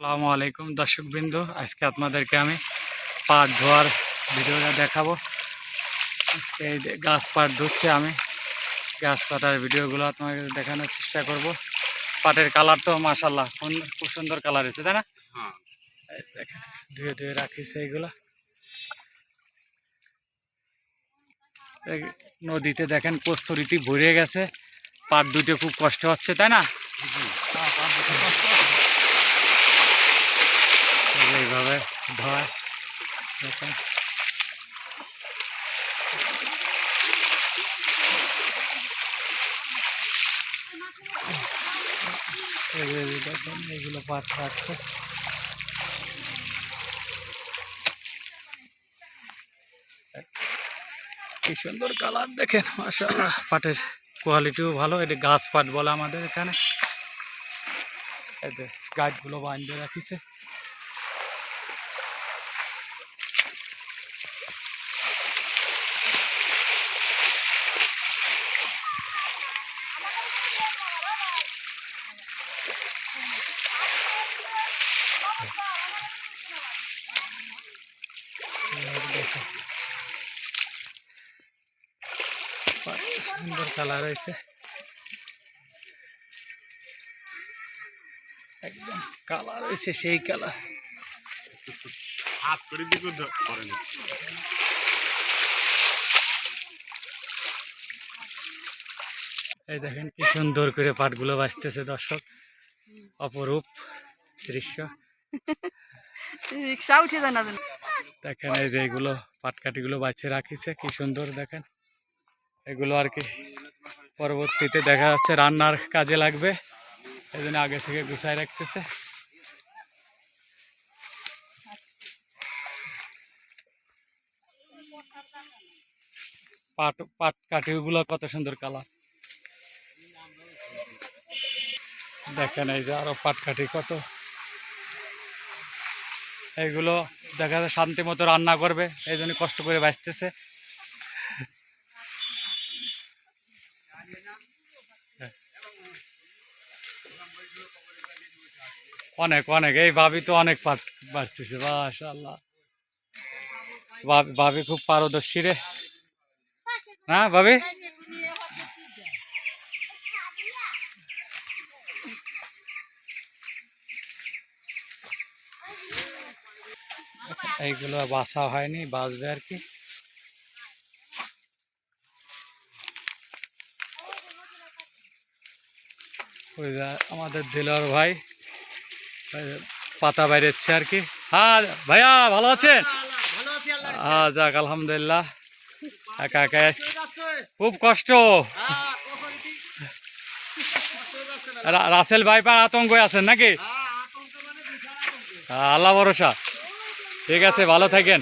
আসসালামু আলাইকুম দর্শকবৃন্দ। আজকে আপনাদেরকে আমি পাট ধোয়ার ভিডিওটা দেখাবো। আজকে এই গাছ পাট ধুচ্ছে আমি। গাছ কাটার ভিডিওগুলো আপনাকে দেখানোর চেষ্টা করব। পাটের কালার তো মাসাল্লাহ খুব সুন্দর কালার হয়েছে তাই না? হ্যাঁ। ধুয়ে ধুয়ে রাখিছে এইগুলো। নদীতে দেখেন কস্তুরিটি ভরে গেছে। পাট দুটো খুব কষ্ট হচ্ছে তাই না? হ্যাঁ, কষ্ট এইভাবে ধোয়। এগুলো পাট রাখছে কি সুন্দর কালার দেখেন, মাশাআল্লাহ। পাটের কোয়ালিটিও ভালো, এটা গাছ পাট বলে আমাদের এখানে। এতে গাছগুলো বাঁধে রাখিছে। সুন্দর কালার হয়েছে। একদম কালার হয়েছে সেই কালার। হাত করে দিকে করে এই দেখেন কি সুন্দর করে পাটগুলো বাঁচতেছে দর্শক। অপরূপ দৃশ্য। রিক্সা উঠে যায় না দেখেন এই যে এগুলো পাটকাঠিগুলো বাঁচে রাখিছে কি সুন্দর দেখেন। এগুলো আর কি পরবর্তীতে দেখা যাচ্ছে রান্নার কাজে লাগবে। এই জন্য আগে থেকে গুছাই রাখতেছে। পাট পাট কাঠিগুলো কত সুন্দর কালার। দেখেন এই যে আরও পাট কাঠি কত। এইগুলো দেখা যায় শান্তি মতো রান্না করবে এই জন্য কষ্ট করে বাঁচতেছে। অনেক অনেক। এই ভাবি তো অনেক পাট বাঁচতেছে মাশাল্লাহ ভাবি- খুব পারদর্শী রে। না, ভাবি? এইগুলো বাসা হয়নি, বাঁচবে আর কি। আমাদের দিলর ভাই। পাতা বাইরেচ্ছে আর কি। হ্যাঁ ভাইয়া ভালো আছেন? হ্যাঁ যাক আলহামদুলিল্লাহ। একা একা খুব কষ্ট। রাসেল ভাই পার আতঙ্ক আছেন নাকি? আল্লাহ ভরসা। ঠিক আছে ভালো থাকেন।